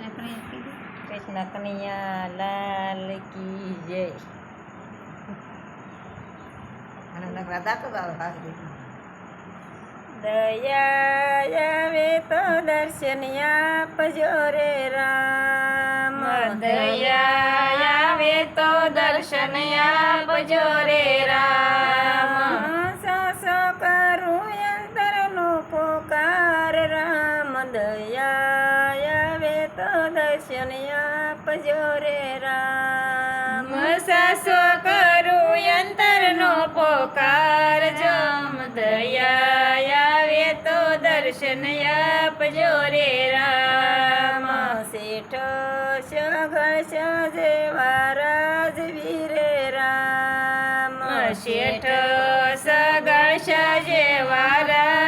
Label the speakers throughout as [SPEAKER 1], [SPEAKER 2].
[SPEAKER 1] કૃષ્ણ કનૈયા
[SPEAKER 2] લાલ કી જય દયા આવે તો દર્શન આપજો રે રામ.
[SPEAKER 1] દયા આવે તો દર્શન આપજો રે રામ.
[SPEAKER 2] સાસો કરું અંતરનો પોકાર રામ. દયા તો દર્શન આપજો રે રામ
[SPEAKER 1] સાસો પોકાર જમ દયા આવે તો દર્શન આપજો રે રામ
[SPEAKER 2] શેઠો સગળ સજેવા રાજવીરે રામ
[SPEAKER 1] શેઠ સગળ સજેવા રાજવીરે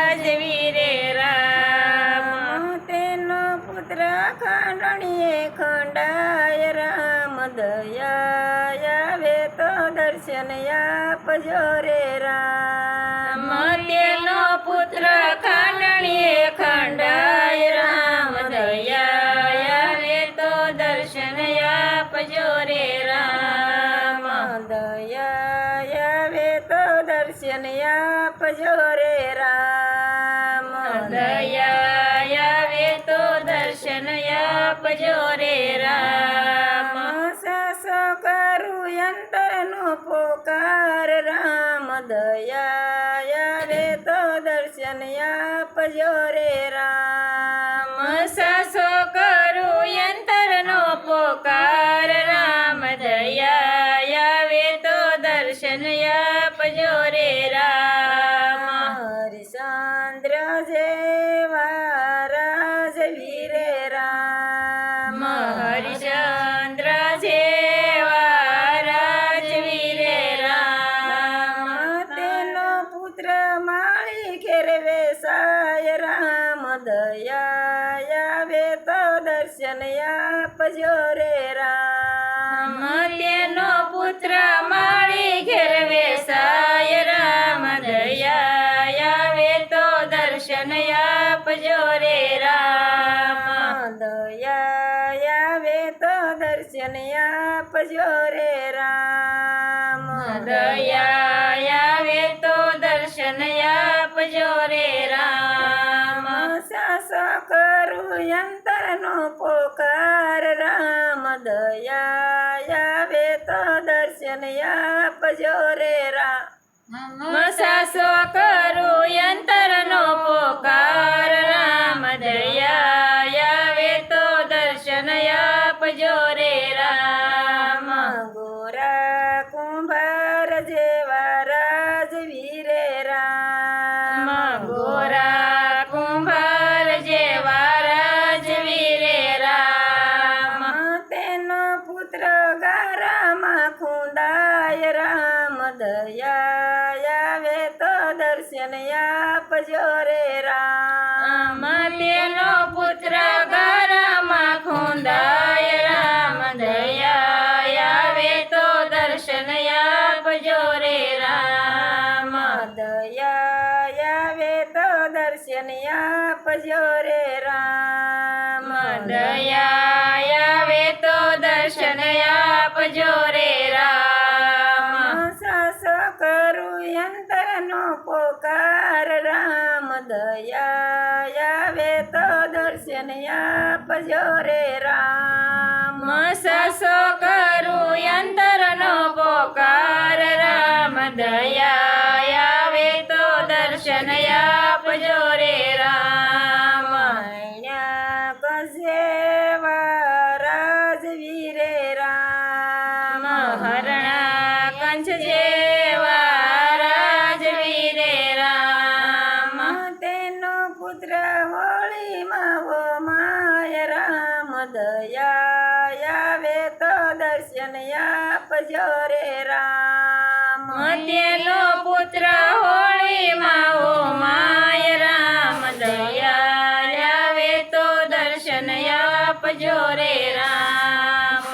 [SPEAKER 2] ખંડાય રામ દયા વે તો દર્શન આપજો રે રામ.
[SPEAKER 1] તેનો પુત્ર ખાંડણીએ ખંડાય રામ દયા વે તો દર્શન આપજો રે રામ.
[SPEAKER 2] દયા વે તો દર્શન આપજો રે રામ. પોકાર રામ દયા રે તો દર્શન આપજો રે રામ.
[SPEAKER 1] સાસો કરું યંતરનો પોકાર રામ દયા રે તો દર્શન આપજો રે રામ.
[SPEAKER 2] હરિચંદ્ર જેવા રાજવીરે રામ.
[SPEAKER 1] હરિચંદ્ર
[SPEAKER 2] માળી ઘેરે વેસાય રામ દયા આવે તો દર્શન આપજો રે રામ
[SPEAKER 1] તેનો પુત્ર મારી ઘેર વેસાય રામ દયા આવે તો દર્શન આપજો રે રામ
[SPEAKER 2] દયા આવે તો દર્શન આપજો રે રામ
[SPEAKER 1] દયા
[SPEAKER 2] પોકાર રામ દયા આવે તો દર્શન આપજો રે રામ
[SPEAKER 1] સાસો કરું યંતરનો દર્શન આપજો રે રામ.
[SPEAKER 2] તેનો પુત્ર
[SPEAKER 1] ઘરમાં ખૂંદાય રામ દયા આવે તો દર્શન આપજો રે રામ.
[SPEAKER 2] દયા આવે તો દર્શન આપજો રે રામ.
[SPEAKER 1] દયા આવે તો દર્શન આપજો રે રામ.
[SPEAKER 2] સાસો કરું અંતરનો પોકાર રામ દયા આવે તો દર્શન આપજો રે રામ.
[SPEAKER 1] સાસો કરું યંતરનો પોકાર રામ દયા આવે તો દર્શન આપજો રે રામ.
[SPEAKER 2] કસે રાજવીરે રામ.
[SPEAKER 1] હરણા કંચ જેવા
[SPEAKER 2] હોળીમાં વો માય રામ દયા આવે તો દર્શન આપજો રે રામ.
[SPEAKER 1] તેનો પુત્ર હોળી માવો માય રામ દયા આવે તો દર્શન આપજો રે રામ.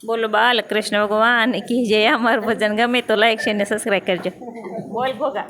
[SPEAKER 2] બોલો બાલ કૃષ્ણ ભગવાન કી જય અમારું ભજન ગમે તો લાઈક છે ને સબસ્ક્રાઈબ કરજો. બોલ ભોગા.